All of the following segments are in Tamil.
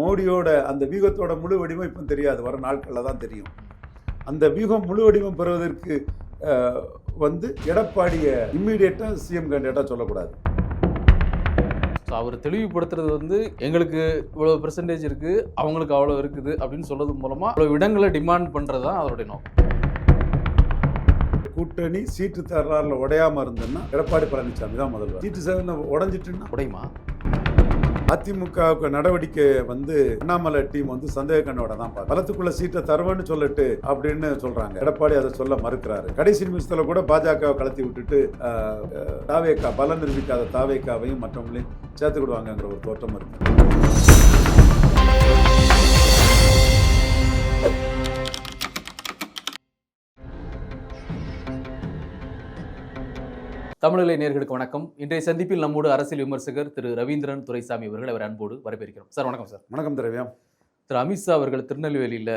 மோடியோட அந்த வியூகத்தோட முழு வடிவம் இப்போ தெரியாது. வர நாட்களில் தான் தெரியும். அந்த வியூகம் முழு வடிவம் பெறுவதற்கு வந்து எடப்பாடியை இம்மீடியட்டாக சிஎம் கேண்டிடேட்டாக சொல்லக்கூடாது. ஸோ அவர் தெளிவுபடுத்துறது வந்து எங்களுக்கு இவ்வளோ பெர்சன்டேஜ் இருக்குது அவங்களுக்கு அவ்வளோ இருக்குது அப்படின்னு சொல்றது மூலமாக அவ்வளோ இடங்களை டிமாண்ட் பண்ணுறது தான் அவருடைய நோக்கம். கூட்டணி சீட்டு தர்றாரில் உடையாம இருந்ததுன்னா எடப்பாடி பழனிசாமி தான் முதல்வர். சீட்டு சேவன உடஞ்சிட்டுன்னா? உடையுமா? அதிமுகவுக்கு நடவடிக்கை வந்து அண்ணாமலை டீம் வந்து சந்தேக கண்ணோட தான் பார்க்கும். பலத்துக்குள்ள சீட்டை தருவேன்னு சொல்லிட்டு அப்படின்னு சொல்றாங்க. எடப்பாடி அதை சொல்ல மறுக்கிறாரு. கடைசி நிமிஷத்துல கூட பாஜகவை கலத்தி விட்டுட்டு தாவேக்கா பலன் நிரூபிக்காத தாவேக்காவையும் மற்றவங்களையும் சேர்த்துக்கிடுவாங்கிற ஒரு தோற்றம் இருக்கு. தமிழிலை நேர்களுக்கு வணக்கம். இன்றைய சந்திப்பில் நம்மோடு அரசியல் விமர்சகர் திரு ரவீந்திரன் துரைசாமி அவர்கள் அவர் அன்போடு வரவேற்கிறோம். சார் வணக்கம் சார். வணக்கம் திரவியம். திரு அமித்ஷா அவர்கள் திருநெல்வேலியில்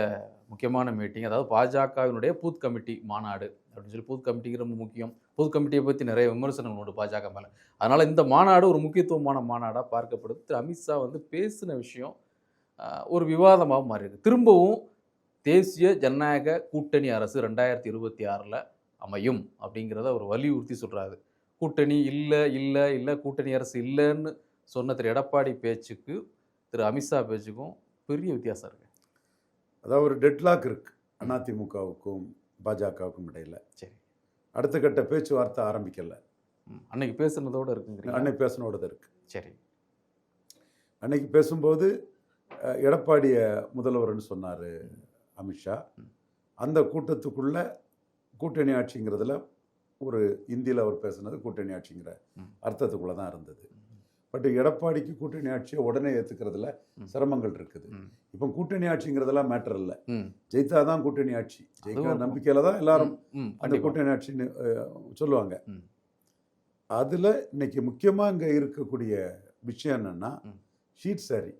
முக்கியமான மீட்டிங் அதாவது பாஜகவினுடைய பூத் கமிட்டி மாநாடு அப்படின்னு சொல்லி பூத் கமிட்டிக்கு ரொம்ப முக்கியம். பூத் கமிட்டியை பற்றி நிறைய விமர்சனங்கள் உண்டு பாஜக மேலே. அதனால் இந்த மாநாடு ஒரு முக்கியத்துவமான மாநாடாக பார்க்கப்படுது. திரு அமித்ஷா வந்து பேசின விஷயம் ஒரு விவாதமாக மாறி இருக்கு திரும்பவும் தேசிய ஜனநாயக கூட்டணி அரசு ரெண்டாயிரத்தி இருபத்தி ஆறில் அமையும் அப்படிங்கிறத அவர் வலியுறுத்தி சொல்கிறாரு கூட்டணி இல்லை இல்லை இல்லை கூட்டணி அரசு இல்லைன்னு சொன்ன திரு எடப்பாடி பேச்சுக்கு திரு அமித்ஷா பேச்சுக்கும் பெரிய வித்தியாசம் இருக்கு. அதாவது ஒரு டெட்லாக் இருக்கு அதிமுகவுக்கும் பாஜகவுக்கும் இடையில. சரி. அடுத்த கட்ட பேச்சுவார்த்தை ஆரம்பிக்கல. அன்னைக்கு பேசுனதோட இருக்குங்கிறீங்க. அன்னைக்கு பேசினோடது இருக்கு. சரி. அன்னைக்கு பேசும்போது எடப்பாடிய முதல்வர்னு சொன்னார் அமித்ஷா. அந்த கூட்டத்துக்குள்ள கூட்டணி ஆட்சிங்கிறதுல ஒரு இந்தியில் அவர் பேசுனது கூட்டணி ஆட்சிங்கிற. அர்த்தத்துக்குள்ள தான் இருந்தது பட் எடப்பாடிக்கு கூட்டணி ஆட்சியை உடனே ஏற்றுக்கிறதுல. சிரமங்கள் இருக்குது. இப்போ கூட்டணி ஆட்சிங்கிறதெல்லாம் மேட்டர் இல்லை ஜெயித்தா தான் கூட்டணி ஆட்சி ஜெயிக்கிற நம்பிக்கையில தான் எல்லாரும் அந்த. கூட்டணி ஆட்சின்னு சொல்லுவாங்க. அதில் இன்னைக்கு முக்கியமாக இங்கே இருக்கக்கூடிய விஷயம் என்னன்னா. ஷீட் சாரி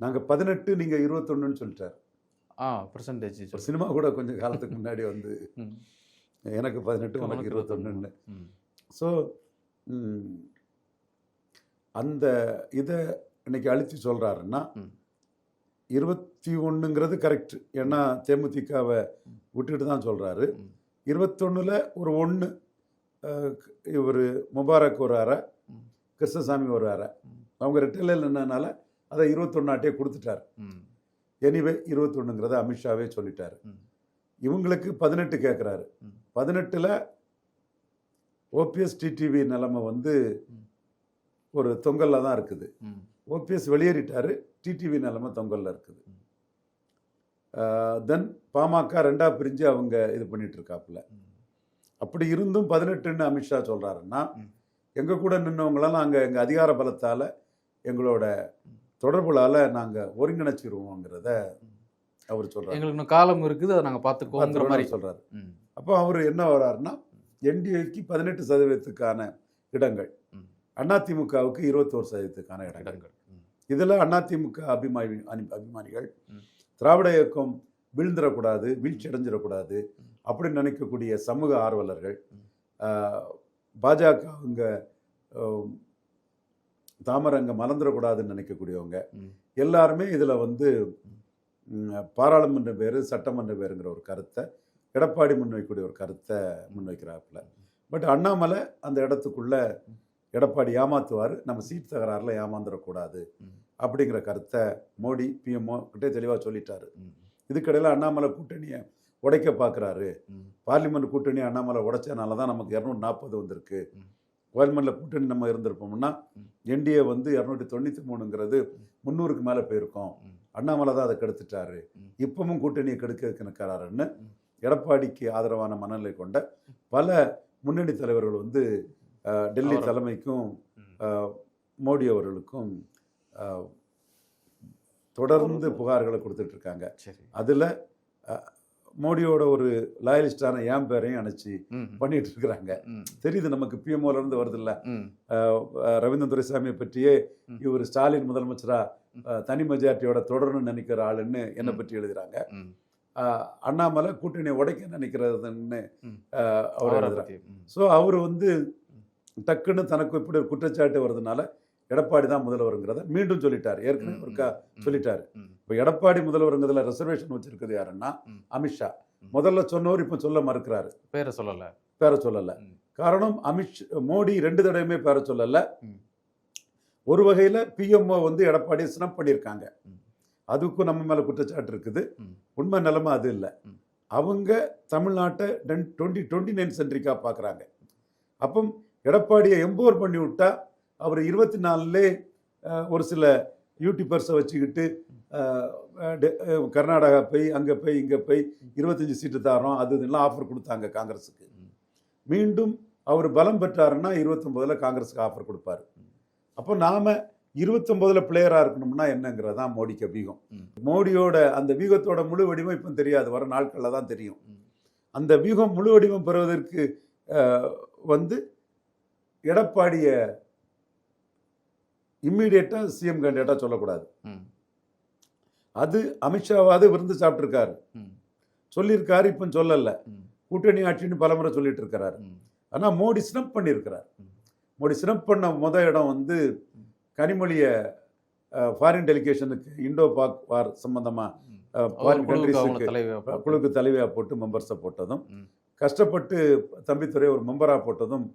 நாங்கள் பதினெட்டு நீங்கள் இருபத்தொன்னுன்னு சொல்லிட்டார் ஆ பெர்சன்டேஜ் சினிமா கூட கொஞ்சம் காலத்துக்கு முன்னாடி வந்து. எனக்கு பதினெட்டு உனக்கு இருபத்தொன்னுன்னு ம். ஸோ அந்த இதை இன்னைக்கு அழுத்தி சொல்கிறாருன்னா. இருபத்தி ஒன்றுங்கிறது கரெக்ட் ஏன்னா தேமுதிகவை விட்டுட்டு தான் சொல்கிறாரு. இருபத்தொன்னில் ஒரு ஒன்று இவர் முபாரக் ஒரு. கிருஷ்ணசாமி ஒரு. அவங்க ரெட்டிலையில் நின்னனால அதை இருபத்தொன்னாட்டே கொடுத்துட்டார். எனிவே இருபத்தொன்னுங்கிறத அமித்ஷாவே சொல்லிட்டாரு. இவங்களுக்கு பதினெட்டு கேட்குறாரு. பதினெட்டில் ஓபிஎஸ் டிடிவி நிலைமை வந்து. ஒரு தொங்கல்ல தான் இருக்குது. ஓபிஎஸ் வெளியேறிட்டாரு டிடிவி நிலைமை தொங்கல்ல இருக்குது. தென் பாமக ரெண்டா பிரிஞ்சு அவங்க இது பண்ணிட்டு இருக்காப்புல ம். அப்படி இருந்தும் பதினெட்டுன்னு அமித்ஷா சொல்றாருன்னா ம். எங்க கூட நின்னவங்களாம் நாங்க எங்க அதிகார பலத்தால எங்களோட தொடர்புலால நாங்க ஒருங்கிணைச்சிருவோங்கிறத அவர் சொல்றாரு எங்களுக்கு இன்னும் காலம் இருக்குது அதை நாங்கள் பார்த்துக்கோங்கிற மாதிரி சொல்றாரு ம். அப்போ அவர் என்ன வர்றாருன்னா என்டிஏக்கு பதினெட்டு சதவீதத்துக்கான இடங்கள். அதிமுகவுக்கு இருபத்தோரு சதவீதத்துக்கான இடங்கள். இதில் அதிமுக அபிமானி அபிமானிகள். திராவிட இயக்கம் வீழ்ந்துடக்கூடாது வீழ்ச்சி அடைஞ்சிடக்கூடாது. அப்படின்னு நினைக்கக்கூடிய சமூக ஆர்வலர்கள் பாஜக அவங்க தாமரங்க மலர்ந்துடக்கூடாதுன்னு நினைக்கக்கூடியவங்க. எல்லாருமே இதில் வந்து பாராளுமன்ற பேர் சட்டமன்ற பேருங்கிற ஒரு கருத்தை எடப்பாடி முன்வைக்கக்கூடிய ஒரு கருத்தை முன்வைக்கிறாப்புல. பட் அண்ணாமலை அந்த இடத்துக்குள்ள எடப்பாடி ஏமாத்துவார் நம்ம சீட் தகராறுல ஏமாந்துடக்கூடாது அப்படிங்கிற கருத்தை மோடி பிஎம்ஓ கிட்டே தெளிவாக சொல்லிட்டாரு. இதுக்கடையில் அண்ணாமலை கூட்டணியை உடைக்க பார்க்குறாரு பார்லிமெண்ட் கூட்டணி அண்ணாமலை உடைச்சதுனால தான் நமக்கு இரநூத்தி நாற்பது வந்திருக்கு. ம். பார்லிமெண்ட்டில் கூட்டணி நம்ம இருந்திருப்போம்னா என்டிஏ வந்து இரநூத்தி தொண்ணூற்றி மூணுங்கிறது முந்நூறுக்கு மேலே போயிருக்கோம். அண்ணாமலை தான் அதை கெடுத்துட்டாரு. இப்பவும் கூட்டணியை கெடுக்க நிற்கிறாருன்னு எடப்பாடிக்கு ஆதரவான மனநிலை கொண்ட பல முன்னணி தலைவர்கள் வந்து டெல்லி தலைமைக்கும் மோடி அவர்களுக்கும் தொடர்ந்து புகார்களை கொடுத்துட்டு இருக்காங்க சரி அதில் மோடியோட ஒரு லாயலிஸ்டான ஏன் பேரையும் அணைச்சி. பண்ணிட்டு இருக்கிறாங்க. தெரியுது நமக்கு பிஎம்ஓல இருந்து வருது இல்ல ம். ரவீந்திரன் துரைசாமியை பற்றியே. இவர் ஸ்டாலின் முதலமைச்சரா தனி மெஜாரிட்டியோட தொடரணும்னு நினைக்கிற ஆளுன்னு என்னை. பற்றி எழுதுறாங்க அண்ணாமலை கூட்டணியை உடைக்க நினைக்கிறதுன்னு அவர். ஸோ அவர் வந்து டக்குன்னு தனக்கு இப்படி ஒரு குற்றச்சாட்டு வர்றதுனால எடப்பாடி தான் முதல்வருங்கிறத மீண்டும் சொல்லிட்டார் ஏற்கனவே ஒருக்கா சொல்லிட்டாரு இப்போ எடப்பாடி முதல்வருங்கிறதுல ரிசர்வேஷன் வச்சிருக்கிறது யாருன்னா. அமித்ஷா. முதல்ல சொன்னவர் இப்போ சொல்ல மறுக்கிறாரு பேரை சொல்லல பேர சொல்லல. காரணம் அமித் மோடி ரெண்டு தடவையுமே பேர சொல்லல. ஒரு வகையில பிஎம்ஓ வந்து எடப்பாடியை ஸ்னப் பண்ணியிருக்காங்க. அதுக்கும் நம்ம மேல குற்றச்சாட்டு இருக்குது. உண்மை நிலைமை அது இல்லை. அவங்க தமிழ்நாட்டை டுவெண்ட்டி டுவெண்ட்டி நைன் சென்ட்ரிக்காக பார்க்குறாங்க அப்போ எடப்பாடியை எம்போர் பண்ணி விட்டா அவர் இருபத்தி நாலுலே ஒரு சில யூடியூபர்ஸை வச்சுக்கிட்டு கர்நாடகா போய் அங்கே போய் இங்கே போய் இருபத்தஞ்சி சீட்டு தாரோம் அது இதெல்லாம் ஆஃபர் கொடுத்தாங்க காங்கிரஸுக்கு. மீண்டும் அவர் பலம் பெற்றாருன்னா இருபத்தொம்போதில் காங்கிரஸுக்கு ஆஃபர் கொடுப்பாரு அப்போ நாம இருபத்தொம்போதில் பிளேயராக இருக்கணும்னா என்னங்கிறது தான் மோடிக்கு வீகம். மோடியோட அந்த வீகத்தோட முழு வடிவம் இப்போ தெரியாது வர நாட்களில் தான் தெரியும். அந்த வியூகம் முழு வடிவம் பெறுவதற்கு வந்து எடப்பாடிய இம்மீடியட்டாக சிஎம் கேண்டிடேட்டாக சொல்லக்கூடாது. அது அமித்ஷாவாவது விருந்து சாப்பிட்ருக்காரு சொல்லியிருக்காரு இப்போ சொல்லலை. கூட்டணி ஆட்சின்னு பலமுறை சொல்லிட்டு இருக்கிறாரு ஆனால் மோடி ஸ்னப் பண்ணியிருக்கிறார். மோடி ஸ்னப் பண்ண முத இடம் வந்து. கனிமொழியை ஃபாரின் டெலிகேஷனுக்கு இண்டோ பாக் வார் சம்பந்தமாக. ஃபாரின் கண்ட்ரிஸுக்கு குழுக்கு தலைவியாக போட்டு மெம்பர்ஸை போட்டதும். கஷ்டப்பட்டு தம்பித்துறை ஒரு மெம்பராக போட்டதும்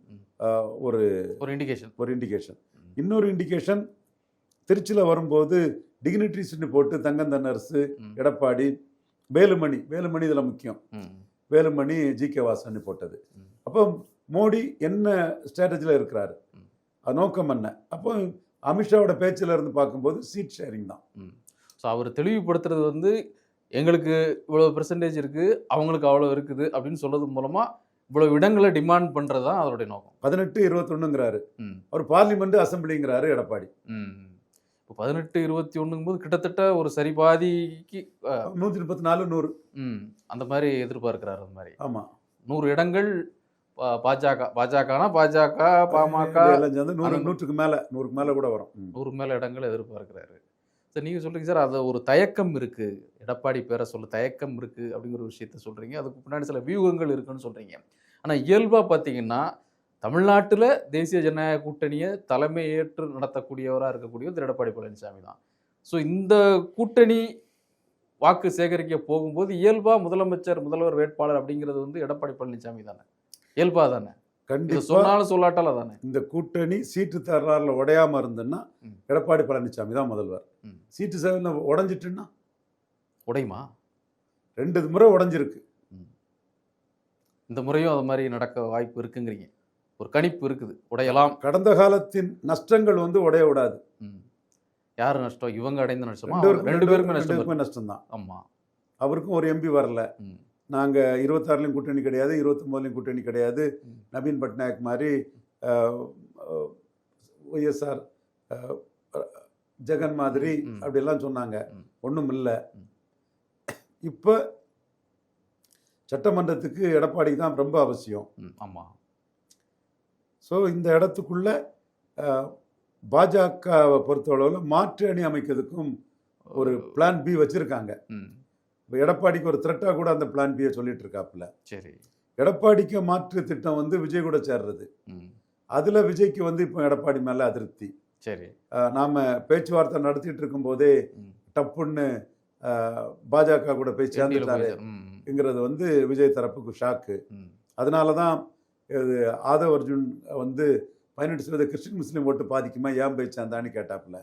ஒரு ஒரு இண்டிகேஷன் ஒரு இண்டிகேஷன் இன்னொரு இண்டிகேஷன் திருச்சியில் வரும்போது டிக்னிட்ரிஸ்னு போட்டு தங்கம் தென்னரசு எடப்பாடி வேலுமணி வேலுமணி இதில் முக்கியம். வேலுமணி ஜி கே வாசன் போட்டது. அப்போ மோடி என்ன ஸ்ட்ராட்டஜியில் இருக்கிறாரு? நோக்கம் என்ன? அப்போ அமித்ஷாவோட பேச்சில் இருந்து பார்க்கும்போது சீட் ஷேரிங் தான். ஸோ அவர் தெளிவுபடுத்துறது வந்து எங்களுக்கு இவ்வளோ பெர்சன்டேஜ் இருக்குது அவங்களுக்கு அவ்வளோ இருக்குது அப்படின்னு சொல்றது மூலமாக இவ்வளோ இடங்களை டிமாண்ட் பண்ணுறது தான் அதனுடைய நோக்கம். பதினெட்டு இருபத்தொன்னுங்கிறாரு. அவர் பார்லிமெண்ட் அசம்பிளிங்கிறாரு எடப்பாடி. இப்போ பதினெட்டு இருபத்தி ஒன்றுங்கும்போது கிட்டத்தட்ட ஒரு சரி பாதிக்கு நூற்றி முப்பத்தி நாலு நூறு. ம். அந்த மாதிரி எதிர்பார்க்கிறாரு அந்த மாதிரி. ஆமாம் நூறு இடங்கள் பாஜக பாஜகனா பாஜக பாமக எல்லாம் சேர்ந்து நூறு நூற்றுக்கு மேலே நூறுக்கு மேலே கூட வரும். ம். நூறு மேல இடங்கள் எதிர்பார்க்கிறாரு. சார் நீங்கள் சொல்றீங்க சார் அது ஒரு தயக்கம் இருக்கு. எடப்பாடி பேரை சொல்ல தயக்கம் இருக்கு அப்படிங்கிற ஒரு விஷயத்த சொல்றீங்க. அதுக்கு பின்னாடி சில வியூகங்கள் இருக்குன்னு சொல்றீங்க. ஆனா இயல்பா பார்த்தீங்கன்னா தமிழ்நாட்டுல தேசிய ஜனநாயக கூட்டணியை தலைமை ஏற்று நடத்தக்கூடியவராக இருக்கக்கூடிய திரு. எடப்பாடி பழனிசாமி தான். ஸோ இந்த கூட்டணி வாக்கு சேகரிக்க போகும்போது இயல்பா முதலமைச்சர் முதல்வர் வேட்பாளர் அப்படிங்கிறது வந்து எடப்பாடி பழனிசாமி தானே. இயல்பா தானே? கண்டிப்பா. சொன்னாலும் சொல்லாட்டால தானே இந்த கூட்டணி சீட்டு தரலாறுல உடையாம இருந்துன்னா. எடப்பாடி பழனிசாமி தான் முதல்வர். சீட்டு சேவன உடஞ்சிட்டுன்னா? உடையுமா? ரெண்டு முறை உடைஞ்சிருக்கு. இந்த முறையும் அது மாதிரி நடக்க வாய்ப்பு இருக்குங்கிறீங்க. ஒரு கணிப்பு இருக்குது. உடையலாம். கடந்த காலத்தின் நஷ்டங்கள் வந்து உடைய விடாது. யாரு நஷ்டம்? இவங்க அடைந்த நஷ்டமா? ரெண்டு பேருக்கும் நஷ்டம். நஷ்டம் தான் ஆமா. அவருக்கும் ஒரு எம்பி வரல. ம். நாங்க இருபத்தாறுலையும் கூட்டணி கிடையாது இருபத்தொம்போதுலையும் கூட்டணி கிடையாது. நவீன் பட்நாயக் மாதிரி ஒய்எஸ்ஆர் ஜெகன் மாதிரி ம். அப்படியெல்லாம் சொன்னாங்க. ஒன்றும் இல்லை. இப்போ சட்டமன்றத்துக்கு எடப்பாடிக்கு தான் ரொம்ப அவசியம் ம், ஆமா ஸோ இந்த இடத்துக்குள்ள பாஜகவை பொறுத்தளவில் மாற்று அணி அமைக்கிறதுக்கும் ஒரு பிளான் பி வச்சிருக்காங்க இப்போ எடப்பாடிக்கு ஒரு த்ரெட்டாக கூட அந்த பிளான் பியை சொல்லிட்டு இருக்காப்புல சரி. எடப்பாடிக்கு மாற்று திட்டம் வந்து விஜய் கூட சேர்றது. அதில் விஜய்க்கு வந்து இப்போ எடப்பாடி மேலே அதிருப்தி. சரி. நாம பேச்சுவார்த்தை நடத்திட்டு இருக்கும்போதே. டப்புன்னு பாஜக கூட போய் எண்ணில சேர்ந்துட்டாரு போய், ம், ங்கிறது வந்து விஜய் தரப்புக்கு ஷாக்கு. அதனால தான் இது ஆதவ் அர்ஜுன் வந்து பதினெட்டு சதவீத கிறிஸ்டின் முஸ்லீம் ஓட்டு பாதிக்குமா ஏன் போய் சேர்ந்தான்னு கேட்டாப்புல.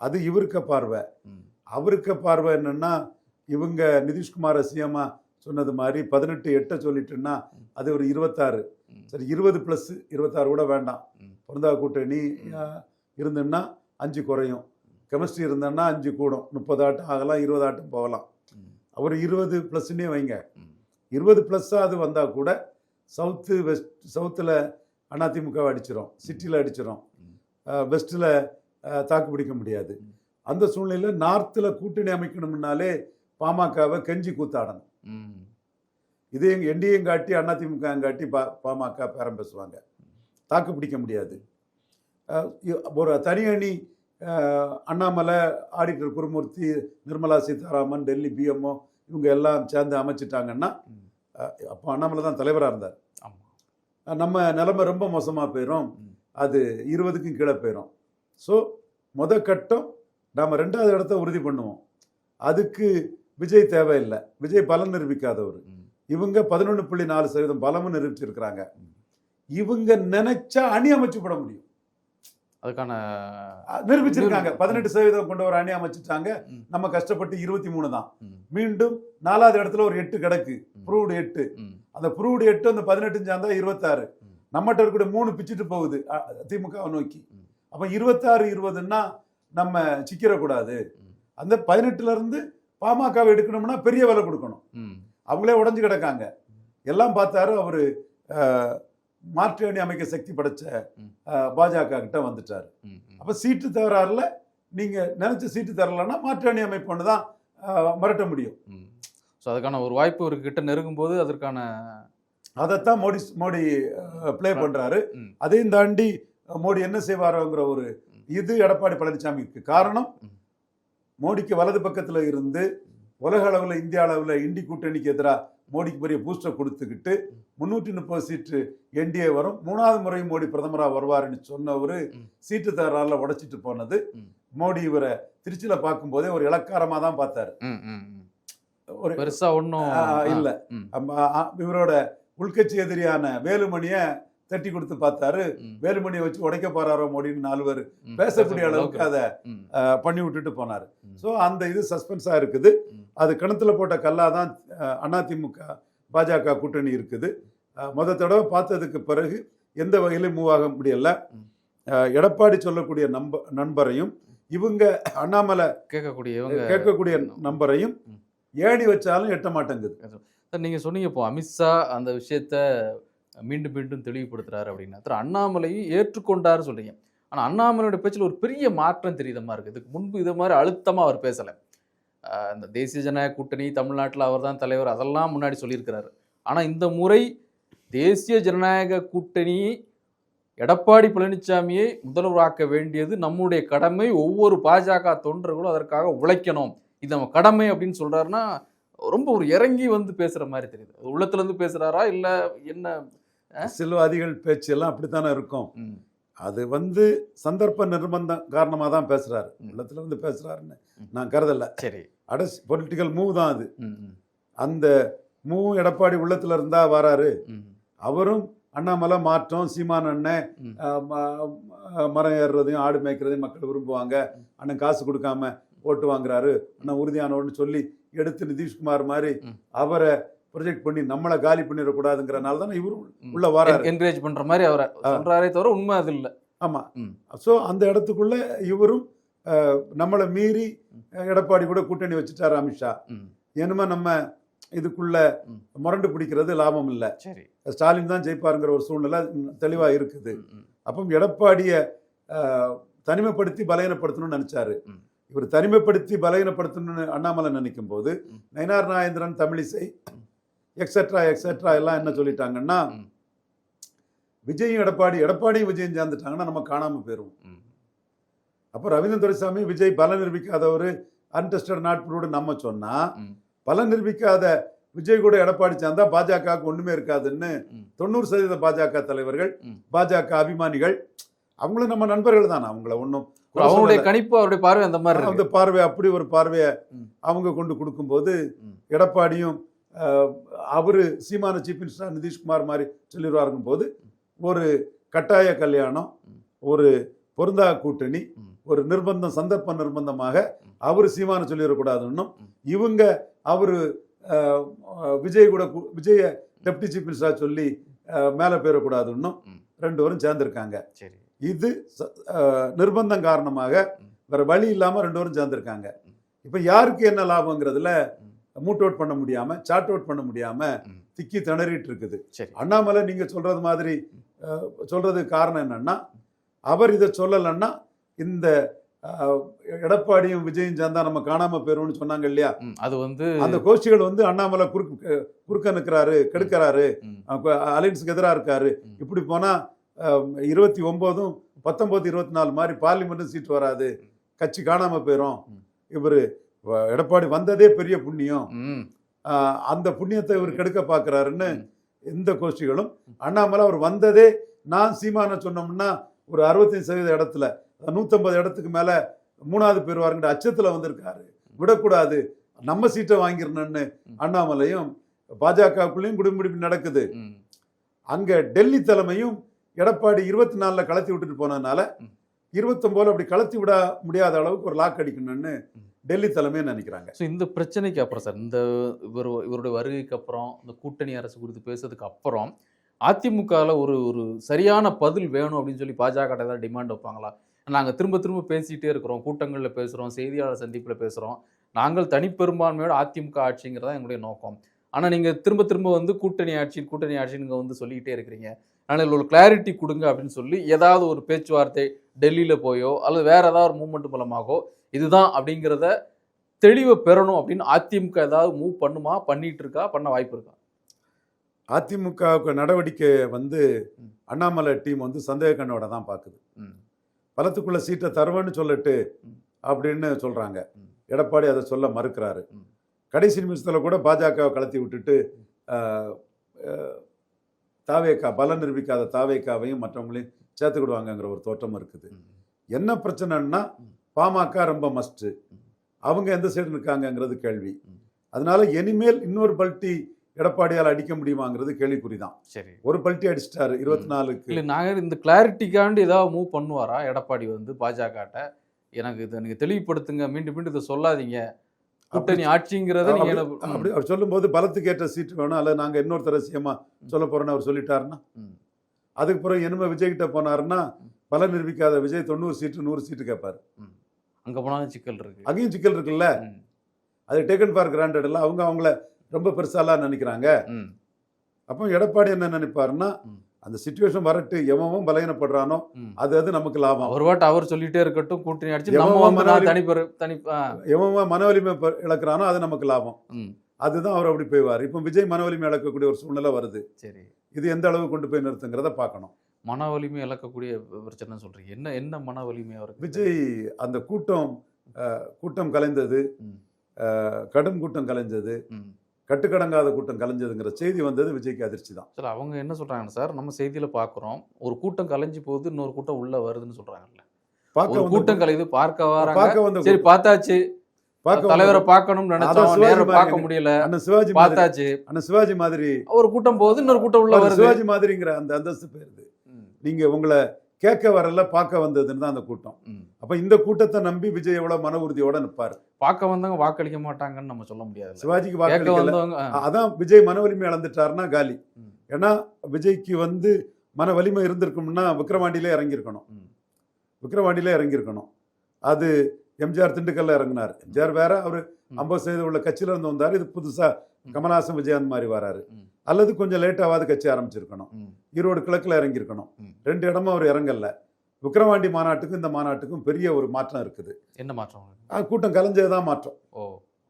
அது இவருக்க பார்வை. அவருக்கு பார்வை என்னன்னா இவங்க நிதிஷ்குமார் சிஎம்மா சொன்னது மாதிரி பதினெட்டு எட்டை சொல்லிட்டுன்னா அது ஒரு இருபத்தாறு. சரி இருபது ப்ளஸ் இருபத்தாறு கூட வேண்டாம். பிறந்தா கூட்டணி இருந்துன்னா அஞ்சு குறையும். கெமிஸ்ட்ரி இருந்தேன்னா அஞ்சு கூடும். முப்பது ஆட்டம் ஆகலாம் இருபது ஆட்டம் போகலாம். அவர் இருபது ப்ளஸ்ன்னே வைங்க. இருபது ப்ளஸ்ஸாக அது வந்தால் கூட சவுத்து வெஸ்ட் சவுத்தில் அதிமுக அடிச்சிடும் சிட்டியில் அடிச்சிடும் வெஸ்ட்டில் தாக்கு பிடிக்க முடியாது. அந்த சூழ்நிலையில் நார்த்தில் கூட்டணி அமைக்கணும்னாலே பாமகவை கெஞ்சி கூத்தாடணும். இதே என்டிஏயும் காட்டி அதிமுக காட்டி பா பாமக பேரம் பேசுவாங்க. தாக்கு பிடிக்க முடியாது. ஒரு தனி அணி அண்ணாமலை ஆடிட்டர் குருமூர்த்தி நிர்மலா சீதாராமன் டெல்லி பிஎம்ஓ இவங்க எல்லாம் சேர்ந்து அமைச்சிட்டாங்கன்னா அப்போ அண்ணாமலை தான் தலைவராக இருந்தார். நம்ம நிலைமை ரொம்ப மோசமாக போயிடும். அது இருபதுக்கும் கீழே போயிடும் ஸோ முத கட்டம் நாம் ரெண்டாவது இடத்த உறுதி பண்ணுவோம். அதுக்கு விஜய் தேவையில்லை விஜய் பலம் நிரூபிக்காதவர். இவங்க பதினொன்று புள்ளி நாலு சதவீதம் பலமும் நிரூபிச்சிருக்கிறாங்க இவங்க நினைச்சா அணி அமைச்சு போட முடியும் அதுக்கான நிரூபிச்சிருக்காங்க நிரூபி- பதினெட்டு சதவீதம் கொண்டு ஒரு அணி அமைச்சிட்டாங்க. நம்ம கஷ்டப்பட்டு இருபத்தி மூணு தான். மீண்டும் நாலாவது இடத்துல ஒரு எட்டு கிடக்கு. ப்ரூவ்டு எட்டு. அந்த ப்ரூவ்டு எட்டு அந்த பதினெட்டு சேர்ந்தா இருபத்தாறு. நம்மகிட்ட இருக்கக்கூடிய மூணு பிச்சுட்டு போகுது திமுகவை நோக்கி. அப்ப இருபத்தாறு இருபதுன்னா நம்ம சிக்கிடக்கூடாது ம். அந்த பதினெட்டுல இருந்து பாமகவை எடுக்கணும்னா பெரிய விலை கொடுக்கணும். அவங்களே உடஞ்சு கிடக்காங்க எல்லாம் பார்த்தாரு அவரு மாற்று அணி அமைக்க சக்தி படைச்ச பாஜக கிட்ட வந்துட்டாரு. அப்ப சீட்டு தகராறுல நீங்க நினைச்ச சீட்டு தரலன்னா மாற்று அணி அமைப்புன்னு தான் மிரட்ட முடியும். ஸோ அதுக்கான ஒரு வாய்ப்பு இவர்கிட்ட நெருங்கும் போது அதற்கான அதைத்தான் மோடி மோடி ப்ளே பண்றாரு ம். அதையும் தாண்டி மோடி என்ன செய்வாரோங்கிற ஒரு இது எடப்பாடி பழனிசாமிக்கு காரணம். மோடிக்கு வலது பக்கத்துல இருந்து உலக அளவுல இந்திய அளவுல இண்டி கூட்டணிக்கு எதிராக மோடிக்கு பெரிய பூஸ்டர் கொடுத்துக்கிட்டு முன்னூற்றி முப்பது சீட்டு என்டிஏ வரும் மூணாவது முறை மோடி பிரதமராக வருவாருன்னு சொன்னவர். சீட்டு தகராறுல உடைச்சிட்டு போனது. மோடி இவரை திருச்சியில பார்க்கும்போதே ஒரு இலக்காரமா தான் பார்த்தாரு. ஒரு பெருசா ஒன்றும் இல்ல இவரோட உள்கட்சி எதிரியான வேலுமணிய தட்டி கொடுத்து பார்த்தாரு. வேலுமணியை வச்சு உடைக்க போறாரோ மோடின்னு நாலு பேர் ம். பேசக்கூடிய அளவுக்கு அதை பண்ணி விட்டுட்டு போனார். ஸோ அந்த இது சஸ்பென்ஸா இருக்குது. அது கிணத்துல போட்ட கல்லா தான் அதிமுக பாஜக கூட்டணி இருக்குது. முத தடவை பார்த்ததுக்கு பிறகு எந்த வகையிலும் மூவ் ஆக முடியல. எடப்பாடி சொல்லக்கூடிய நம்ப நண்பரையும் இவங்க அண்ணாமலை கேட்கக்கூடிய கேட்கக்கூடிய நம்பரையும். ஏணி வச்சாலும் எட்ட மாட்டேங்குது. சார் நீங்க சொன்னீங்க இப்போ அமித்ஷா அந்த விஷயத்த மீண்டும் மீண்டும் தெளிவுபடுத்துறாரு அப்படின்னு. திரு அண்ணாமலையும் ஏற்றுக்கொண்டார் சொல்றீங்க. ஆனா அண்ணாமலையோட பேச்சில் ஒரு பெரிய மாற்றம் தெரியுதமா இருக்கு. இதுக்கு முன்பு இது மாதிரி அழுத்தமா அவர் பேசல. இந்த தேசிய ஜனநாயக கூட்டணி தமிழ்நாட்டில் அவர் தான் தலைவர் அதெல்லாம் முன்னாடி சொல்லியிருக்கிறாரு. ஆனா இந்த முறை தேசிய ஜனநாயக கூட்டணி எடப்பாடி பழனிசாமியை முதல்வராக்க வேண்டியது நம்முடைய கடமை. ஒவ்வொரு பாஜக தொண்டர்களும் அதற்காக உழைக்கணும். இது நம்ம கடமை அப்படின்னு சொல்றாருன்னா ரொம்ப ஒரு இறங்கி வந்து பேசுற மாதிரி தெரியுது. உள்ளத்துல இருந்து பேசுறாரா? இல்ல என்ன சில்வாதிகள் பேச்சு எல்லாம் அப்படித்தானே இருக்கும். அது வந்து சந்தர்ப்ப நிர்பந்தம் காரணமாக தான் பேசுறாரு. ம். உள்ளத்துல இருந்து பேசுறாருன்னு ம். நான் கருதல. சரி. அடஸ் பொலிட்டிக்கல் மூவ் தான் அது. அந்த மூவ் எடப்பாடி உள்ளத்துல இருந்தா வராரு. அவரும் அண்ணாமலை மாற்றம் சீமான் அண்ணன் மரம் ஏறுறதையும் ஆடு மேய்க்கிறதையும் மக்கள் விரும்புவாங்க. அண்ணன் காசு கொடுக்காம ஓட்டு வாங்குறாரு. அண்ணன் உறுதியானவர்னு சொல்லி எடுத்து நிதிஷ்குமார் மாதிரி. அவரை ப்ரொஜெக்ட் பண்ணி நம்மளை காலி பண்ணிடக்கூடாதுங்கிறனால தானே இவரும். உள்ள வராரு. என்கரேஜ் பண்ற மாதிரி அவரை சொல்றாரே தவிர உண்மை அது இல்ல. ஆமா. ம். ஸோ அந்த இடத்துக்குள்ள இவரும் நம்மளை மீறி எடப்பாடி கூட கூட்டணி வச்சுட்டாரு அமித்ஷா. என்னமோ நம்ம இதுக்குள்ள. முரண்டு பிடிக்கிறது லாபம் இல்லை. ஸ்டாலின் தான் ஜெயிப்பாருங்கிற ஒரு சூழ்நிலை தெளிவா இருக்குது. அப்போ எடப்பாடியை தனிமைப்படுத்தி பலகீனப்படுத்தணும்னு நினைச்சாரு. இவர் தனிமைப்படுத்தி பலகீனப்படுத்தணும்னு அண்ணாமலை நினைக்கும் போது. Nainar Nagendran Tamilisai et cetera et cetera எல்லாம் என்ன சொல்லிட்டாங்கன்னா. விஜயும் எடப்பாடி எடப்பாடியும் விஜயும் சேர்ந்துட்டாங்கன்னா நம்ம காணாம போயிரும் ம். அப்போ ரவீந்திர துரைசாமி விஜய் பல நிரூபிக்காதவர் அன்டெஸ்டட் நாட் ப்ரூவ்டு நம்ம சொன்னா ம். பல நிரூபிக்காத விஜய் கூட எடப்பாடி சேர்ந்தா பாஜகவுக்கு ஒண்ணுமே இருக்காதுன்னு. தொண்ணூறு சதவீத பாஜக தலைவர்கள். பாஜக அபிமானிகள் அவங்களும் நம்ம நண்பர்கள் தானே அவங்கள ஒன்றும் அவருடைய கணிப்பு அவருடைய பார்வை அந்த மாதிரி அந்த பார்வை அப்படி ஒரு பார்வையை. அவங்க கொண்டு கொடுக்கும்போது. எடப்பாடியும் அவரு சீமான சீஃப் மினிஸ்டர் நிதிஷ்குமார் மாதிரி சொல்லிடுவாருங்கும் போது ஒரு கட்டாய கல்யாணம். ஒரு பொருந்தா கூட்டணி. ஒரு நிர்பந்தம் சந்தர்ப்ப நிர்பந்தமாக. அவர் சீமான சொல்லிடக்கூடாதுன்னும். இவங்க அவரு விஜய் கூட விஜய டெப்டி சீஃப் மினிஸ்டரா சொல்லி மேல போயிடக்கூடாதுன்னும். ரெண்டு பேரும் சேர்ந்திருக்காங்க சரி இது நிர்பந்தம் காரணமாக. வேற வழி இல்லாம ரெண்டு பேரும் சேர்ந்திருக்காங்க. இப்ப யாருக்கு என்ன லாபங்கிறதுல. மூட் அவுட் பண்ண முடியாம சார்ட் அவுட் பண்ண முடியாம. திக்கி திணறிட்டு இருக்குது அண்ணாமலை நீங்க சொல்றது மாதிரி அஹ், சொல்றதுக்கு காரணம் என்னன்னா அவர் இதை சொல்லலைன்னா இந்த எடப்பாடியும் விஜயும் சேர்ந்தா நம்ம காணாம போயிரும்னு சொன்னாங்க இல்லையா? அது வந்து அந்த கோஷ்டிகள் வந்து அண்ணாமலை குறுக்கு குறுக்க நிற்கிறாரு கெடுக்கிறாரு அலைன்ஸுக்கு எதிராக இருக்காரு. இப்படி போனா இருபத்தி ஒன்பதும் பத்தொன்பது இருபத்தி நாலு மாதிரி பார்லிமெண்ட் சீட் வராது. கட்சி காணாம போயிடும் ம். இவர் எடப்பாடி வந்ததே பெரிய புண்ணியம் அந்த புண்ணியத்தை இவர் கெடுக்க பார்க்கறாருன்னு. எந்த கோஷ்டிகளும் அண்ணாமலை அவர் வந்ததே நான் சீமான சொன்னோம்னா ஒரு அறுபத்தஞ்சு சதவீத இடத்துல நூற்றம்பது இடத்துக்கு மேலே மூணாவது பெறுவாருங்கிற அச்சத்தில் வந்திருக்காரு விடக்கூடாது நம்ம சீட்டை வாங்கிடணும்னு அண்ணாமலையும் பாஜகவுக்குள்ளேயும் குடும்பிடிப்பு நடக்குது. அங்க டெல்லி தலைமையும் எடப்பாடி இருபத்தி நாலுல கலத்தி விட்டுட்டு போனதுனால ம். இருபத்தொம்போதுல அப்படி கலத்தி விட முடியாத அளவுக்கு ஒரு லாக் அடிக்கணும்னு. டெல்லி தலைமையை நினைக்கிறாங்க. ஸோ இந்த பிரச்சனைக்கு அப்புறம் சார் இந்த இவர் இவருடைய வருகைக்கு அப்புறம் இந்த கூட்டணி அரசு குறித்து பேசுறதுக்கு அப்புறம் அதிமுகவில் ஒரு ஒரு சரியான பதில் வேணும் அப்படின்னு சொல்லி பாஜக ஏதாவது டிமாண்ட் வைப்பாங்களா? நாங்கள் திரும்ப திரும்ப பேசிகிட்டே இருக்கிறோம் கூட்டங்களில் பேசுகிறோம் செய்தியாளர் சந்திப்பில் பேசுகிறோம் நாங்கள் தனிப்பெரும்பான்மையோட அதிமுக ஆட்சிங்கிறதா எங்களுடைய நோக்கம். ஆனால் நீங்கள் திரும்ப திரும்ப வந்து கூட்டணி ஆட்சி கூட்டணி ஆட்சின்னு வந்து சொல்லிக்கிட்டே இருக்கிறீங்க. ஆனால் ஒரு கிளாரிட்டி கொடுங்க அப்படின்னு சொல்லி ஏதாவது ஒரு பேச்சுவார்த்தை டெல்லியில் போயோ அல்லது வேறு ஏதாவது ஒரு மூமெண்ட் மூலமாகவோ இதுதான் அப்படிங்கிறத தெளிவை பெறணும் அப்படின்னு அதிமுக ஏதாவது மூவ் பண்ணுமா பண்ணிட்டு இருக்கா பண்ண வாய்ப்பு இருக்கா அதிமுகவுக்கு நடவடிக்கை வந்து. அண்ணாமலை டீம் வந்து சந்தேக கண்ணோட தான் பார்க்குது. பலத்துக்குள்ள சீட்டை தருவேன்னு சொல்லிட்டு. அப்படின்னு சொல்றாங்க ம். எடப்பாடி அதை சொல்ல மறுக்கிறாரு. கடைசி நிமிஷத்தில் கூட பாஜகவை கலத்தி விட்டுட்டு தாவேக்கா பலம் நிரூபிக்காத தாவேக்காவையும் மற்றவங்களையும் சேர்த்துக்கிடுவாங்கங்கிற ஒரு தோற்றம் இருக்குது. என்ன பிரச்சனைன்னா. பாமக ரொம்ப மஸ்ட்டு. அவங்க எந்த சைடு இருக்காங்கங்கிறது கேள்வி. அதனால இனிமேல் இன்னொரு பல்ட்டி எடப்பாடியால் அடிக்க முடியுமாங்கிறது கேள்விக்குறி தான் சரி. ஒரு பல்ட்டி அடிச்சிட்டாரு இருபத்தி நாலுக்கு இல்லை நாங்கள் இந்த கிளாரிட்டிக்காண்டி ஏதாவது மூவ் பண்ணுவாரா? எடப்பாடி வந்து பாஜகட்ட? எனக்கு இதை நீங்கள் தெளிவுபடுத்துங்க மீண்டும் மீண்டும் இதை சொல்லாதீங்க. கூட்டணி ஆட்சிங்கிறத நீங்க அப்படி- அவர் சொல்லும்போது பலத்துக்கு ஏற்ற சீட் வேணும். அல்ல நாங்க இன்னொருத்தர சிஎம்மா சொல்ல போறோம்னு அவர் சொல்லிட்டாருன்னா. அதுக்கு பிறகு இனிமே விஜய் கிட்ட போனாருன்னா ம். பலம் நிரூபிக்காத விஜய் தொண்ணூறு சீட்டு நூறு சீட்டு கேட்பாரு அங்க போனாலும் சிக்கல் இருக்கு அங்கேயும் சிக்கல் இருக்குல்ல. அது டேக்கன் ஃபார் கிராண்டட் இல்ல அவங்க அவங்கள ரொம்ப பெருசாலாம் நினைக்கிறாங்க. அப்போ எடப்பாடி என்ன நினைப்பாருன்னா. அந்த சுச்சுவேஷன் வரட்டு எவனும் பலகீனப்படுறானோ. அது அது நமக்கு லாபம் அவர் பாட்டு அவர் சொல்லிட்டே இருக்கட்டும் கூட்டணி ஆட்சி எவன் மன வலிமை இழக்கிறானோ அது நமக்கு லாபம். அதுதான் அவர் அப்படி போய்வார் இப்போ விஜய் மன வலிமை இழக்கக்கூடிய ஒரு சூழ்நிலை வருது சரி இது எந்த அளவு கொண்டு போய் நிறுத்துங்கிறத பார்க்கணும் மன வலிமை இழக்கக்கூடிய பிரச்சனை சொல்றீங்க. என்ன என்ன மன வலிமை அவருக்கு விஜய் அந்த கூட்டம் கூட்டம் கலைந்தது கடும் கூட்டம் கலைஞ்சது. கட்டுக்கடங்காத கூட்டம் கலைஞ்சதுங்கிற செய்தி வந்தது விஜய்க்கு அதிர்ச்சி தான். சார் அவங்க என்ன சொல்றாங்க சார் நம்ம செய்தியில பாக்குறோம். ஒரு கூட்டம் கலைஞ்சு போகுது இன்னொரு கூட்டம் உள்ள வருதுன்னு சொல்றாங்கல்ல. பார்க்க கூட்டம் கலையுது பார்க்க வராங்க. பார்க்க வந்த சரி பார்த்தாச்சு. தலைவரை பார்க்கணும்னு நினைச்சோம். நேரம் பார்க்க முடியல. அண்ணன் சிவாஜி பார்த்தாச்சு. அண்ணன் சிவாஜி மாதிரி. ஒரு கூட்டம் போகுது இன்னொரு கூட்டம் உள்ள வருது. சிவாஜி மாதிரிங்கிற அந்த அந்தஸ்து போயிருது. நீங்க உங்களை கேட்க வரல பார்க்க வந்ததுன்னு தான் அந்த கூட்டம். அப்ப இந்த கூட்டத்தை நம்பி விஜய் எவ்வளவு மன உறுதியோட நிப்பாரு பார்க்க வந்தவங்க வாக்களிக்க மாட்டாங்கன்னு நம்ம சொல்ல முடியாது சிவாஜிக்கு ஆ. அதான் விஜய் மன வலிமை இழந்துட்டாருன்னா காலி. ஏன்னா விஜய்க்கு வந்து மன வலிமை இருந்திருக்கும்னா விக்ரவாண்டியிலே இறங்கியிருக்கணும். விக்ரவாண்டியிலே இறங்கியிருக்கணும் அது எம்ஜிஆர் திண்டுக்கல்ல இறங்கினார் எம்ஜிஆர் வேற அவர். ஐம்பது சதவீதம் உள்ள கட்சியில இருந்து வந்தார் இது புதுசா. கமலஹாசன் விஜயகாந்த் மாதிரி வராரு. அல்லது கொஞ்சம் லேட்டாவது கட்சி ஆரம்பிச்சிருக்கணும். ஈரோடு கிழக்குல இறங்கியிருக்கணும். ரெண்டு இடமும் அவர் இறங்கல விக்ரவாண்டி மாநாட்டுக்கும் இந்த மாநாட்டுக்கும் பெரிய ஒரு மாற்றம் இருக்குது என்ன மாற்றம் கூட்டம் கலைஞ்சதுதான் மாற்றம் ஓ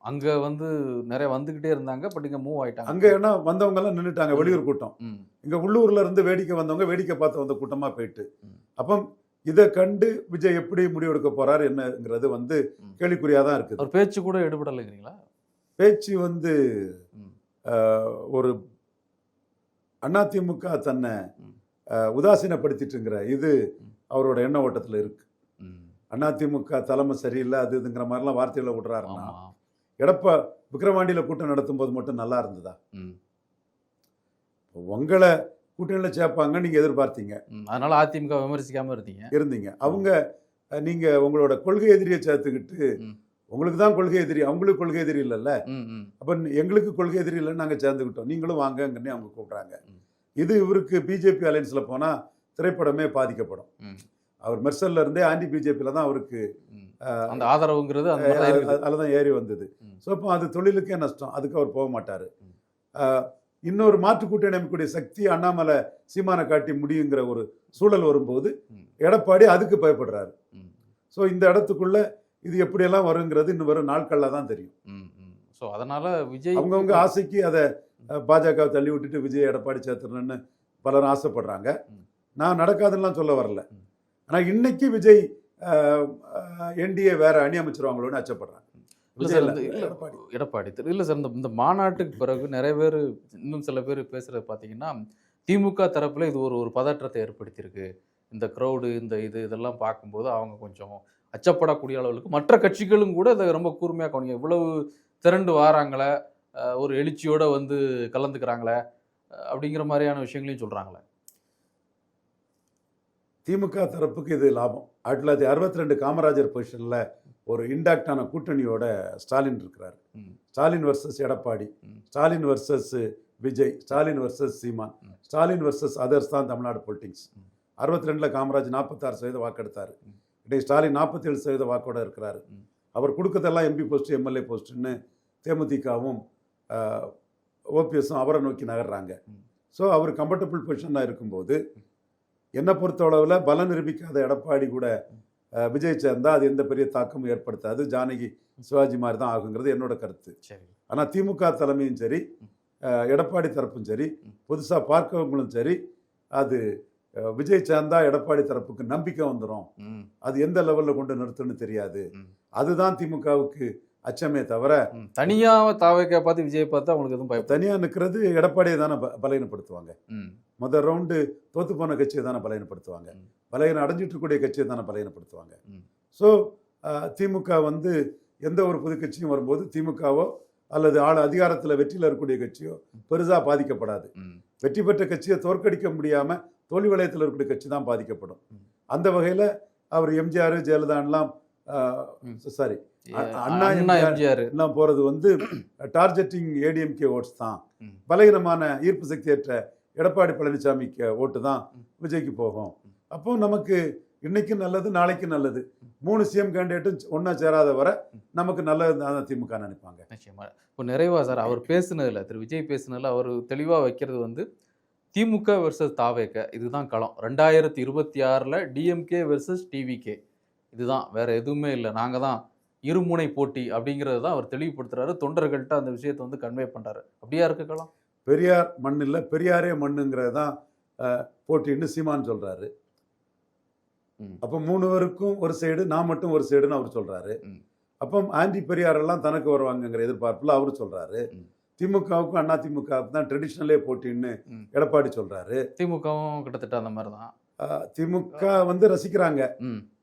அங்க வந்து நிறைய வந்துகிட்டே இருந்தாங்க பட் இங்க மூவ் ஆயிட்டாங்க அங்க என்ன வந்தவங்க எல்லாம் நின்னுட்டாங்க வெளியூர் கூட்டம். இங்க உள்ளூர்ல இருந்து வேடிக்கை வந்தவங்க வேடிக்கை பார்த்து வந்த கூட்டமா போயிட்டு. அப்போ இதை கண்டு விஜய் எப்படி முடிவெடுக்க போறாரு என்னங்கிறது வந்து ம். கேள்விக்குறியா தான் இருக்குது ஒரு பேச்சு கூட எடுபடலைங்கிறீங்களா பேச்சு வந்து ஒரு அதிமுக தன்னை உதாசீனப்படுத்திட்டுங்கிற இது. அவரோட எண்ண ஓட்டத்துல இருக்கு. அதிமுக தலைமை சரியில்லை அது இதுங்கிற மாதிரிலாம் வார்த்தைகளை விடுறாருன்னா எடப்பா விக்ரவாண்டியில கூட்டம் நடத்தும் போது மட்டும் நல்லா இருந்ததா. உங்களை கூட்டணியில் சேர்ப்பாங்க நீங்க எதிர்பார்த்தீங்க. அதனால அதிமுக விமர்சிக்காம இருந்தீங்க இருந்தீங்க அவங்க அஹ், நீங்க உங்களோட கொள்கை எதிரியை சேர்த்துக்கிட்டு. உங்களுக்கு தான் கொள்கை எதிரி அவங்களுக்கு கொள்கை எதிரி இல்லைல்ல. அப்ப எங்களுக்கு கொள்கை எதிரி இல்லைன்னு நாங்க சேர்ந்துக்கிட்டோம் நீங்களும் வாங்கங்கன்னு அவங்க கூப்பிடுறாங்க. இது இவருக்கு பிஜேபி அலைன்ஸ்ல போனா திரைப்படமே பாதிக்கப்படும். அவர் மெர்சல்ல இருந்தே ஆன்டி பிஜேபியில தான் அவருக்கு அந்த ஆதரவுங்கிறது. அதில் தான் ஏறி வந்தது. ஸோ இப்போ அது தொழிலுக்கே நஷ்டம் அதுக்கு அவர் போக மாட்டார். இன்னொரு மாற்று கூட்டணி அமைக்கக்கூடிய சக்தி அண்ணாமலை சீமானை காட்டி முடியுங்கிற ஒரு சூழல் வரும்போது. எடப்பாடி அதுக்கு பயப்படுறாரு. ஸோ இந்த இடத்துக்குள்ள இது எப்படியெல்லாம் வருங்கிறது இன்னும் வரும் நாட்களில் தான் தெரியும். ஸோ அதனால விஜய் அவங்கவுங்க ஆசைக்கு அதை பாஜகவை தள்ளி விட்டுட்டு விஜய் எடப்பாடி சேர்த்துறணும்னு பலரும் ஆசைப்படுறாங்க. நான் நடக்காதுன்னெலாம் சொல்ல வரல. ஆனால் இன்னைக்கு விஜய் என்டிஏ வேற அணி அமைச்சிருவாங்களோன்னு அச்சப்படுறாங்க விஜய் எடப்பாடி. திரு- இல்ல சார் இந்த இந்த மாநாட்டுக்கு பிறகு நிறைய பேர் இன்னும் சில பேர் பேசுறது பார்த்தீங்கன்னா திமுக தரப்புல இது ஒரு ஒரு பதற்றத்தை ஏற்படுத்தியிருக்கு. இந்த க்ரௌடு இந்த இது இதெல்லாம் பார்க்கும்போது அவங்க கொஞ்சம் அச்சப்படக்கூடிய அளவுக்கு மற்ற கட்சிகளும் கூட இதை ரொம்ப கூர்மையாக கவனிங்க. இவ்வளவு திரண்டு வாராங்களே ஒரு எழுச்சியோட வந்து கலந்துக்கிறாங்களே அப்படிங்கிற மாதிரியான விஷயங்களையும் சொல்றாங்களே. திமுக தரப்புக்கு இது லாபம். ஆயிரத்தி தொள்ளாயிரத்தி அறுபத்தி ரெண்டு காமராஜர் பொசிஷனில் ஒரு இன்டாக்டான கூட்டணியோட ஸ்டாலின் இருக்கிறார். Stalin versus Edappadi. Stalin versus Vijay Stalin versus Seeman. Stalin versus others தான் தமிழ்நாடு பொலிட்டிக்ஸ். அறுபத்தி ரெண்டில் காமராஜ் நாற்பத்தாறு சதவீத வாக்கெடுத்தார். இன்றைக்கு ஸ்டாலின் நாற்பத்தேழு சதவீத வாக்கோட இருக்கிறாரு. அவர் கொடுக்கறதெல்லாம் எம்பி போஸ்ட் எம்எல்ஏ போஸ்ட்டுன்னு தேமுதிகவும் ஓபிஎஸும் அவரை நோக்கி நகர்றாங்க. ஸோ அவர் கம்ஃபர்டபுள் பொசிஷனாக இருக்கும்போது என்னை பொறுத்தளவில் பலம் நிரூபிக்காத எடப்பாடி கூட விஜய் சேர்ந்தா அது எந்த பெரிய தாக்கமும் ஏற்படுத்தாது. ஜானகி சிவாஜி மாதிரி தான் ஆகுங்கிறது என்னோட கருத்து. ஆனால் திமுக தலைமையும் சரி எடப்பாடி தரப்பும் சரி. புதுசாக பார்க்கவங்களும் சரி அது விஜய் சேர்ந்தா எடப்பாடி தரப்புக்கு நம்பிக்கை வந்துடும் அது எந்த லெவலில் கொண்டு நிறுத்துன்னு தெரியாது. அதுதான் திமுகவுக்கு அச்சமே தவிர ம். தனியா தாவைக்கா பார்த்து விஜய் பார்த்து அவங்களுக்கு எதுவும் பயப்பட தனியாக நிற்கிறது எடப்பாடியை தானே பலகீனப்படுத்துவாங்க முதல் ரவுண்டு தோத்து போன கட்சியை தானே பலகீனப்படுத்துவாங்க. பலகீனம் அடைஞ்சிட்டு இருக்கக்கூடிய கட்சியை தானே பலகீனப்படுத்துவாங்க. ஸோ திமுக வந்து எந்த ஒரு புது கட்சியும் வரும்போது திமுகவோ அல்லது ஆள் அதிகாரத்தில் வெற்றியில் இருக்கக்கூடிய கட்சியோ பெருசாக பாதிக்கப்படாது வெற்றி பெற்ற கட்சியை தோற்கடிக்க முடியாமல் தோல்வி வலயத்தில் இருக்கக்கூடிய கட்சி தான் பாதிக்கப்படும். அந்த வகையில் அவர் எம்ஜிஆர் ஜெயலலிதான்லாம். சாரி அண்ணா எம்ஜிஆர் எல்லாம் போகிறது வந்து டார்கெட்டிங் ஏடிஎம்கே ஓட்ஸ் தான். பலகீனமான ஈர்ப்பு சக்தியற்ற எடப்பாடி பழனிசாமிக்கு ஓட்டு தான். விஜய்க்கு போகும். அப்போ நமக்கு இன்னைக்கு நல்லது நாளைக்கு நல்லது. மூணு சிஎம் கேண்டிடேட்டும் ஒன்றா சேராத வரை நமக்கு நல்லது தான் திமுக நினைப்பாங்க. நிச்சயமா. இப்போ நிறைவா சார் அவர் பேசுனதுல திரு விஜய் பேசுனதுல அவர் தெளிவா வைக்கிறது வந்து திமுக வெர்சஸ் தாவேக இதுதான் களம். ரெண்டாயிரத்தி இருபத்தி ஆறில் டிஎம்கே வெர்சஸ் டிவிகே இதுதான் வேற எதுவுமே இல்லை. நாங்கள் தான் இருமுனை போட்டி அப்படிங்கிறது தான் அவர் தெளிவுபடுத்துறாரு. தொண்டர்கள்ட்ட அந்த விஷயத்தை வந்து கன்வே பண்றாரு. அப்படியா இருக்கு களம் பெரியார் மண் இல்லை பெரியாரே மண்ணுங்கிறது தான் போட்டின்னு சீமான் சொல்றாரு. ம். அப்போ மூணு பேருக்கும் ஒரு சைடு நான் மட்டும் ஒரு சைடுன்னு அவர் சொல்றாரு. ம். அப்போ ஆன்டி பெரியார் எல்லாம் தனக்கு வருவாங்கங்கிற எதிர்பார்ப்புல அவர் சொல்றாரு. ம். திமுகவுக்கும் அண்ணா திமுகவுக்கு தான் ட்ரெடிஷ்னலே போட்டின்னு. எடப்பாடி சொல்றாரு. திமுகவும் கிட்டத்தட்ட அந்த மாதிரி தான் திமுக வந்து ரசிக்கிறாங்க.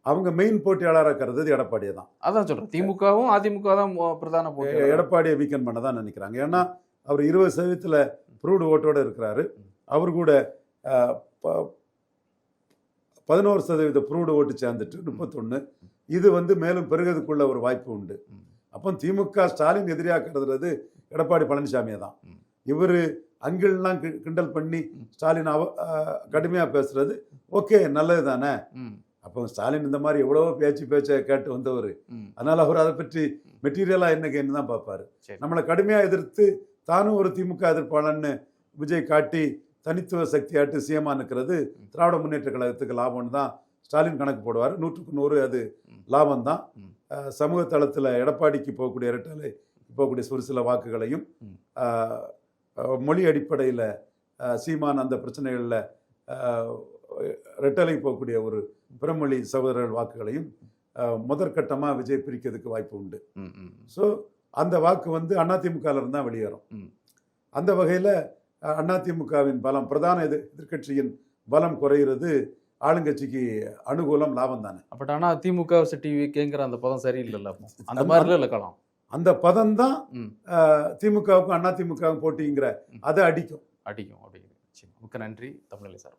அவங்க மெயின் போட்டியாளராக கருதுது எடப்பாடியை தான். அதான் சொல்றேன். திமுகவும் அதிமுக தான் பிரதான போட்டி எடப்பாடியை வீக்கெண்ட் பண்ண தான் நினைக்கிறாங்க. ஏன்னா அவர் இருபது சதவீதத்தில் ப்ரூவ்டு ஓட்டோட இருக்கிறாரு. அவர் கூட பதினோரு சதவீத ப்ரூவ்டு ஓட்டு சேர்ந்துட்டு முப்பத்தொன்று இது வந்து மேலும் பெருகிறதுக்குள்ள ஒரு வாய்ப்பு உண்டு. அப்போ திமுக ஸ்டாலின் எதிரியாக கருதுறது எடப்பாடி பழனிசாமியை தான். இவர் அங்கிள்லாம் கிண்டல் பண்ணி. ஸ்டாலின் அவ கடுமையாக பேசுறது ஓகே நல்லது தானே அப்போ ஸ்டாலின் இந்த மாதிரி எவ்வளவோ பேச்சு பேச்சை கேட்டு வந்தவர். அதனால அவர் அதை பற்றி மெட்டீரியலாக என்ன கேன்னு தான் பார்ப்பாரு. நம்மளை கடுமையாக எதிர்த்து தானும் ஒரு திமுக எதிர்ப்பாளன்னு விஜய் காட்டி தனித்துவ சக்தியாட்டு சிஎம்மா நிற்கிறது திராவிட முன்னேற்ற கழகத்துக்கு லாபம்னு தான் ஸ்டாலின் கணக்கு போடுவார். நூற்றுக்கு நூறு அது. லாபம் தான். சமூக தளத்தில் எடப்பாடிக்கு போகக்கூடிய இரட்டலை போகக்கூடிய ஒரு சில வாக்குகளையும் மொழி அடிப்படையில் சீமான் அந்த பிரச்சனைகளில் ரெட்டலை போகக்கூடிய ஒரு பிறமொழி சகோதரர்கள் வாக்குகளையும் முதற்கட்டமாக விஜய் பிரிக்கிறதுக்கு வாய்ப்பு உண்டு ஸோ அந்த வாக்கு வந்து அதிமுகல இருந்து தான் வெளியேறும். அந்த வகையில் அதிமுகவின் பலம் பிரதான எதிர் எதிர்க்கட்சியின் பலம் குறையிறது ஆளுங்கட்சிக்கு அனுகூலம் லாபம் தானே பட் ஆனா திமுக டிவிக்கேங்கிற அந்த பதம் சரியில்லைல்ல அப்போ. அந்த மாதிரில இல்லை களம் அந்த பதம் தான். திமுகவுக்கும் அதிமுகவுக்கும் போட்டிங்கிற. அதை அடிக்கும் அடிக்கும் அப்படிங்கிறது சரி மிக்க நன்றி தமிழில் சார்